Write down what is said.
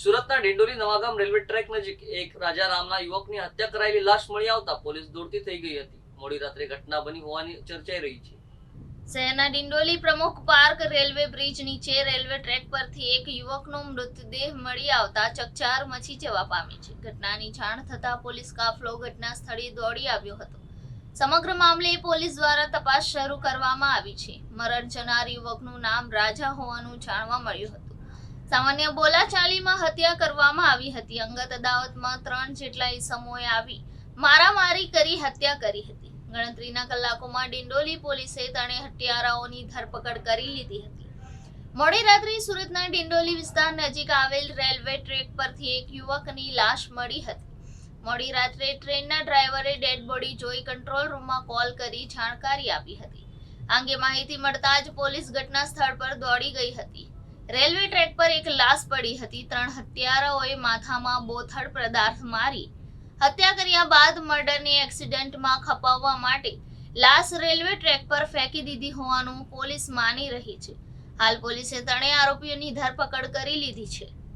સુરતના Dindoli Navagam railway track નજીક એક રાજા રામના યુવકની હત્યા કરાયેલી લાશ મળી આવતા પોલીસ દોડતી થઈ ગઈ હતી. મોડી રાત્રે ઘટના બની હોવાની ચર્ચાઈ રહી છે. શહેરના Dindoli Pramukh Park railway bridge નીચે રેલવે ટ્રેક પરથી એક યુવકનો મૃતદેહ મળી આવતા ચકચાર મચી જવા પામી છે. ઘટનાની જાણ થતા પોલીસ કાફલો ઘટના સ્થળે દોડી આવ્યો હતો. સમગ્ર મામલે પોલીસ દ્વારા તપાસ શરૂ કરવામાં આવી છે. મરણ જનાર યુવકનું નામ રાજા હોવાનું જાણવા મળ્યું હતું. સામાન્ય બોલાચાલીમાં હત્યા કરવામાં આવી હતી. અંગત અદાવતમાં ત્રણ જેટલા ઈસમોએ આવી મારામારી કરી હત્યા કરી હતી. ગણતરીના કલાકોમાં ડિંડોલી પોલીસે ત્રણે હત્યારાઓની ધરપકડ કરી લીધી હતી. મોડી રાત્રે સુરતના ડિંડોલી વિસ્તાર નજીક આવેલ રેલવે ટ્રેક પરથી એક યુવકની લાશ મળી હતી. મોડી રાત્રે ટ્રેનના ડ્રાઈવરે ડેડ બોડી જોઈ કંટ્રોલ રૂમમાં કોલ કરી જાણકારી આપી હતી. આંગે માહિતી મળતા જ પોલીસ ઘટના સ્થળ પર દોડી ગઈ હતી. રેલવે ટ્રેક પર એક લાશ પડી હતી. ત્રણ હત્યારાઓએ માથામાં બોથડ પદાર્થ મારી હત્યા કર્યા બાદ મર્ડરની એક્સિડન્ટમાં ખપાવવા માટે લાશ રેલવે ટ્રેક પર ફેંકી દીધી હોવાનું પોલીસ માની રહી છે. હાલ પોલીસે ત્રણેય આરોપીઓની ધરપકડ કરી લીધી છે.